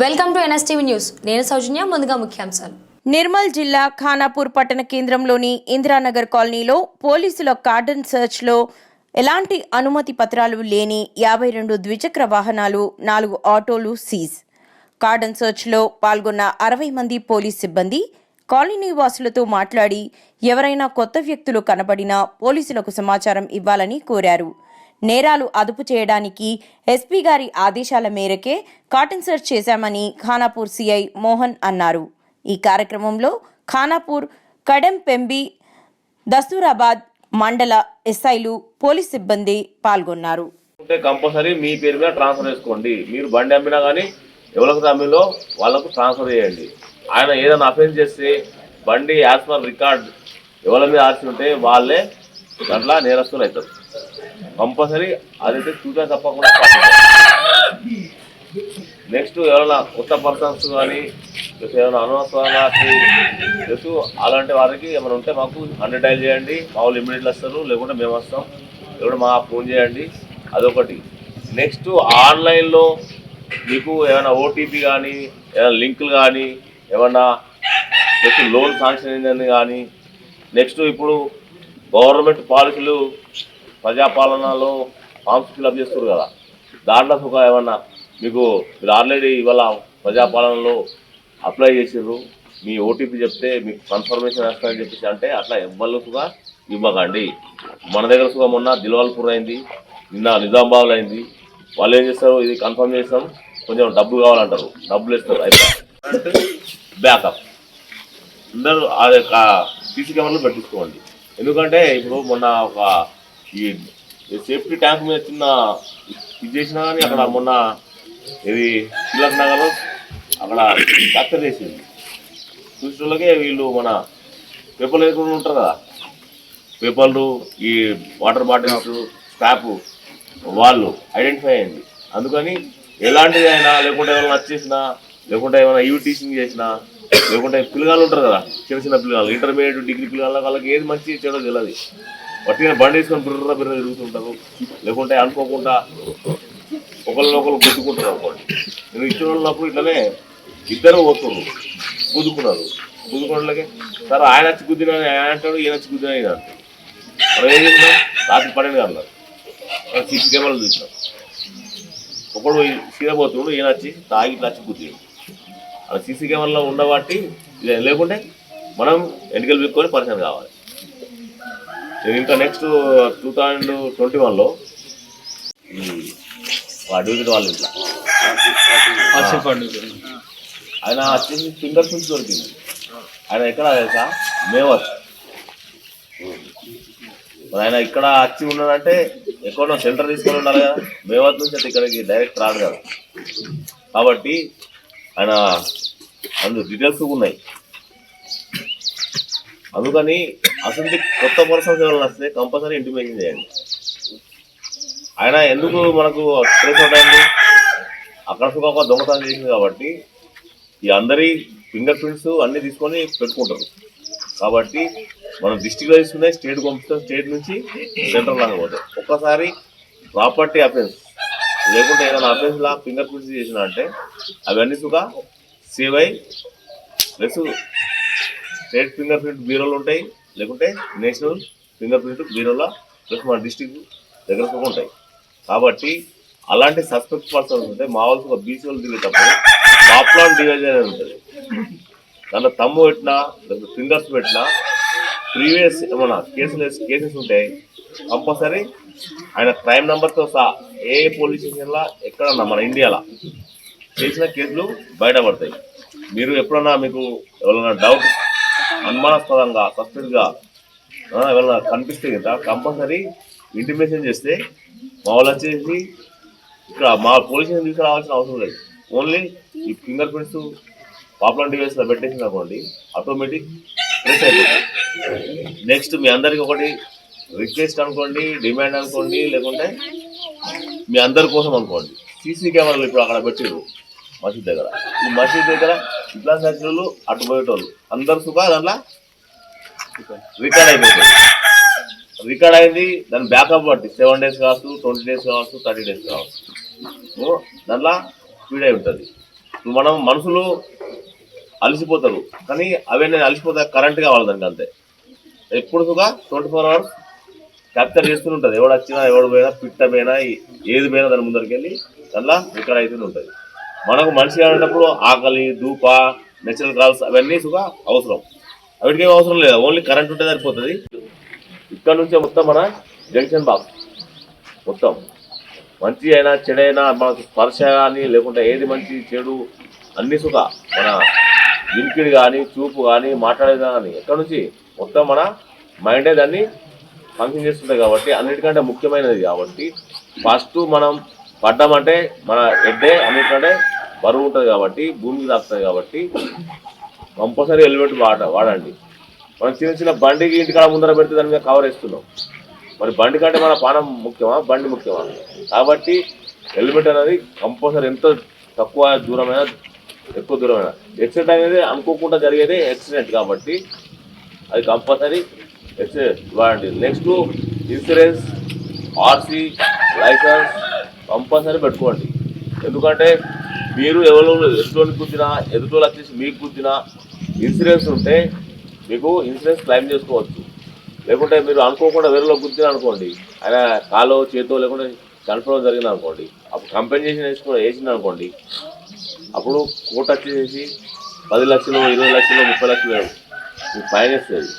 Welcome to NSTV news. నేను సౌజన్య ముందుగా ముఖ్యాంశాలు. నిర్మల్ జిల్లా ఖానాపూర్ పట్టణ కేంద్రంలోని ఇందిరానగర్ కాలనీలో పోలీసుల కార్డన్ సర్చ్లో ఎలాంటి అనుమతి పత్రాలు లేని యాభై రెండు ద్విచక్ర వాహనాలు నాలుగు ఆటోలు సీజ్. కార్డన్ సర్చ్లో పాల్గొన్న అరవై మంది పోలీస్ సిబ్బంది కాలనీ వాసులతో మాట్లాడి ఎవరైనా కొత్త వ్యక్తులు కనబడినా పోలీసులకు సమాచారం ఇవ్వాలని కోరారు. నేరాలు అదుపు చేయడానికి ఎస్పీ గారి ఆదేశాల మేరకే కాటన్ సెర్చ్ చేశామని ఖానాపూర్ సిఐ మోహన్ అన్నారు. ఈ కార్యక్రమంలో ఖానాపూర్ కడెంపెంబి దస్తూరాబాద్ మండల ఎస్ఐలు పోలీస్ సిబ్బంది పాల్గొన్నారు. కంపల్సరీ మీ పేరు మీద ట్రాన్స్ఫర్ చేసుకోండి. మీరు బండి అమ్మినా కానీ ఎవరికి అమ్మిలో వాళ్ళకు ట్రాన్స్ఫర్ చేయండి. ఆయన ఏదైనా అఫెన్స్ చేస్తే బండి యాజ్ పర్ రికార్డ్ ఎవరి మీద ఆర్చి ఉంటే వాళ్ళే దాంట్లో నేరస్తులు అవుతారు. కంపల్సరీ అదైతే చూడడం తప్పకుండా నెక్స్ట్ ఎవరైనా కొత్త పర్సన్స్ కానీ ఏమైనా అనవసరంగా తెలుసు అలాంటి వారికి ఏమైనా ఉంటే మాకు హండ్రెడ్ డైల్ చేయండి. మా వాళ్ళు వస్తారు లేకుంటే మేము వస్తాం. లేకుంటే మా ఫోన్ చేయండి. అదొకటి. నెక్స్ట్ ఆన్లైన్లో మీకు ఏమైనా ఓటీపీ కానీ ఏమైనా లింకులు కానీ ఏమన్నా నెక్స్ట్ లోన్ శాంక్షన్ అయిందని కానీ నెక్స్ట్ ఇప్పుడు గవర్నమెంట్ పాలసీలు ప్రజాపాలనలో ఫామ్స్ ఫిల్అప్ చేస్తారు కదా. దాంట్లో ఒక ఏమన్నా మీకు మీరు ఆల్రెడీ ఇవాళ ప్రజాపాలనలో అప్లై చేసిర్రు. మీ ఓటీపీ చెప్తే మీకు కన్ఫర్మేషన్ వస్తుందని చెప్పేసి అంటే అట్లా ఎవ్వరు సుగా ఇవ్వకండి. మన దగ్గర సుగా మొన్న దిల్వాల్పూర్ అయింది నిన్న నిజామాబాద్ అయింది. వాళ్ళు ఏం చేస్తారు? ఇది కన్ఫర్మ్ చేస్తాం. కొంచెం డబ్బు కావాలంటారు. డబ్బులు ఇస్తారు బ్యాకప్ అందరూ అది సీసీ కెమెరాలు పెట్టించుకోండి. ఎందుకంటే ఇప్పుడు మొన్న ఒక ఈ సేఫ్టీ ట్యాంక్ మీద చిన్న ఇది చేసినా కానీ అక్కడ మొన్న ఇది తిలక్ నగర్ అక్కడ డాక్టర్ చేసింది చూసిన వాళ్ళకే వీళ్ళు మన పేపర్లు వేసుకుని ఉంటారు కదా. పేపర్లు ఈ వాటర్ బాటిల్స్ స్టాప్ వాళ్ళు ఐడెంటిఫై అయింది అందుకని ఎలాంటిది అయినా లేకుంటే ఏమైనా వచ్చేసినా లేకుంటే ఏమైనా యూ టీచింగ్ చేసినా లేకుంటే పిల్లగాళ్ళు ఉంటారు కదా చిన్న చిన్న పిల్లగాళ్ళు ఇంటర్మీడియట్ డిగ్రీ పిల్లగాళ్ళ వాళ్ళకి ఏది మంచి చెడో తెలియదు. పట్టిన బండి వేసుకొని బిర్ర బిర్ర తిరుగుతుంటారు. లేకుంటే అనుకోకుండా ఒకరినొకరు గుద్దుకుంటారు అనుకోండి. నేను ఇచ్చిన ఉన్నప్పుడు ఇట్లనే ఇద్దరు పోతున్నారు గుద్దుకున్నారు. గుద్దుకున్నట్లకే సరే ఆయన వచ్చి గుద్దిన ఆయన అంటాడు ఈయన వచ్చి గుద్దిన ఈయన అంటాడు. మనం ఏం చేసినాం? రాత్రి పన్నెండు గంటలకు సీసీ కెమెరాలు చూసినాం. ఒకడు సీదా పోతున్నాడు ఈయన వచ్చి తాగి ఇట్లా వచ్చి గుద్ది అలా సీసీ కెమెరాలో ఉండబట్టి లేకుంటే మనం ఎన్నికలు పెట్టుకొని పరిచయం కావాలి. నేను ఇంకా నెక్స్ట్ టూ థౌజండ్ ట్వంటీ వన్లో అడ్వకేట్ వాళ్ళ ఇంట్లో. ఆయన వచ్చేసి ఫింగర్ ప్రింట్స్ దొరికింది. ఆయన ఎక్కడ తెలుసా? మేవత్ మరి ఆయన ఇక్కడ వచ్చి ఉన్నాడంటే ఎక్కడో సెంటర్ తీసుకొని ఉండాలి కదా. మేవత్ నుంచి అంటే ఇక్కడికి డైరెక్ట్ రాదు కదా. కాబట్టి ఆయన అందు డీటెయిల్స్ ఉన్నాయి. అందుకని అసలు కొత్త పర్సన్స్ ఎవరైనా వస్తే కంపల్సరీ ఇంటిమేషన్ చేయండి. ఆయన ఎందుకు మనకు ట్రేస్ అవుట్ అక్కడ సుఖ దొంగతనం చేసింది కాబట్టి ఈ అందరి ఫింగర్ ప్రింట్స్ అన్నీ తీసుకొని పెట్టుకుంటారు. కాబట్టి మనం డిస్టిక్లో తీసుకునే స్టేట్ పంపిస్తాం స్టేట్ నుంచి సెంట్రల్ లాగా పోతాం ఒక్కసారి ప్రాపర్టీ అఫెన్స్ లేకుంటే ఏదైనా అఫెన్స్ లా ఫింగర్ ప్రింట్స్ చేసిన అంటే అవన్నీ సుఖ సేవ్ అయి ప్లస్ స్టేట్ ఫింగర్ ప్రింట్ బ్యూరోలు ఉంటాయి. లేకుంటే నేషనల్ ఫింగర్ ప్రింట్ బీరోలా ప్లస్ మన డిస్టిక్ దగ్గర ఉంటాయి. కాబట్టి అలాంటి సస్పెక్ట్ పర్సన్స్ ఉంటే మామూలుగా బీసీ వాళ్ళు దిగేటప్పుడు పాప్లాన్ డివైజన్ అని ఉంటుంది. దాంట్లో తమ్ము పెట్టినా లేకపోతే ఫింగర్స్ పెట్టినా ప్రీవియస్ ఏమన్నా కేసులు కేసెస్ ఉంటాయి కంపల్సరీ ఆయన క్రైమ్ నెంబర్తో సహా ఏ పోలీస్ స్టేషన్లో ఎక్కడన్నా మన ఇండియాలో చేసిన కేసులు బయటపడతాయి. మీరు ఎప్పుడన్నా మీకు ఎవరైనా డౌట్ అనుమానాస్పదంగా సస్పెక్ట్గా ఎవరైనా కనిపిస్తే కదా కంపల్సరీ ఇంటిమేషన్ చేస్తే మా వాళ్ళు వచ్చేసి ఇక్కడ మా పోలీస్ స్టేషన్ తీసుకురావాల్సిన అవసరం లేదు. ఓన్లీ ఈ ఫింగర్ ప్రింట్స్ పాపులర్ డివైస్లో పెట్టేసింది అనుకోండి ఆటోమేటిక్ ప్రెస్ అయిపోతుంది. నెక్స్ట్ మీ అందరికి ఒకటి రిక్వెస్ట్ అనుకోండి డిమాండ్ అనుకోండి లేకుంటే మీ అందరి కోసం అనుకోండి. సీసీ కెమెరాలు ఇప్పుడు అక్కడ పెట్టారు మసీద్ దగ్గర. ఈ మసీద్ దగ్గర ఇట్లా సర్కిల్ అటు పోయేటోళ్ళు. అందరు సుఖ దాంట్లో రికార్డ్ అయిపోతుంది రికార్డ్ అయింది దాని బ్యాకప్ బట్టి సెవెన్ డేస్ కావచ్చు ట్వంటీ డేస్ కావచ్చు థర్టీ డేస్ కావచ్చు. దాంట్లో స్పీడ్ అయి ఉంటుంది. మనం మనుషులు అలసిపోతారు కానీ అవన్నీ అలసిపోతాయి కరెంట్ కావాలి దానికి అంతే. ఎప్పుడు కూడా ట్వంటీ ఫోర్ అవర్స్ క్యాప్చర్ చేస్తూనే ఉంటుంది. ఎవడు వచ్చినా ఎవడు పోయినా పిట్ట పోయినా ఏది పోయినా దాని ముందరికి వెళ్ళి దానిలో రికార్డ్ అవుతూనే ఉంటుంది. మనకు మనిషి అనేటప్పుడు ఆకలి దూప నేచురల్ కాల్స్ అవన్నీ సుగా అవసరం. అవిటికి ఏం అవసరం లేదు. ఓన్లీ కరెంట్ ఉంటే సరిపోతుంది. ఇక్కడ నుంచే మొత్తం మన జంక్షన్ బాక్స్ మొత్తం. మంచి అయినా చెడైనా మనకు స్పర్శ కానీ లేకుంటే ఏది మంచి చెడు అన్ని సుఖ మన వినికిడి కానీ చూపు కానీ మాట్లాడేది కానీ ఎక్కడ నుంచి మొత్తం మన మైండే దాన్ని ఫంక్షన్ చేస్తుంది కాబట్టి అన్నిటికంటే ముఖ్యమైనది కాబట్టి ఫస్ట్ మనం పడ్డామంటే మన హెడ్డే అన్నిటికంటే బరువు ఉంటుంది కాబట్టి భూమికి తాకుతుంది కాబట్టి కంపల్సరీ హెల్మెట్ వాడ వాడండి. మనం చిన్న చిన్న బండికి ఇంటికాడ ముందర పెడితే దాని మీద కవర్ వేస్తున్నాం. మరి బండి కంటే మన పానం ముఖ్యమా? బండి ముఖ్యమా? కాబట్టి హెల్మెట్ అనేది కంపల్సరీ ఎంత తక్కువ దూరమైనా ఎక్కువ దూరమైనా. యాక్సిడెంట్ అనేది అనుకోకుండా జరిగేది యాక్సిడెంట్ కాబట్టి అది కంపల్సరీ ఎక్సిడెంట్ వాడండి. Next insurance RC licence compulsory పెట్టుకోండి. ఎందుకంటే మీరు ఎవరు ఎదుటోని గుద్దినా ఎదుటోళ్ళు వచ్చేసి మీకు గుద్దినా ఇన్సూరెన్స్ ఉంటే మీకు ఇన్సూరెన్స్ క్లెయిమ్ చేసుకోవచ్చు. లేకుంటే మీరు అనుకోకుండా వేరేలో గుద్దిన అనుకోండి ఆయన కాలో చేతో లేకుంటే కన్ఫర్మ్ జరిగింది అనుకోండి అప్పుడు కంపెన్సేషన్ వేసుకుని వేసింది అనుకోండి అప్పుడు కోర్టు వచ్చేసి పది లక్షలు ఇరవై లక్షలు ముప్పై లక్షలు మీకు ఫైన్ వేస్తుంది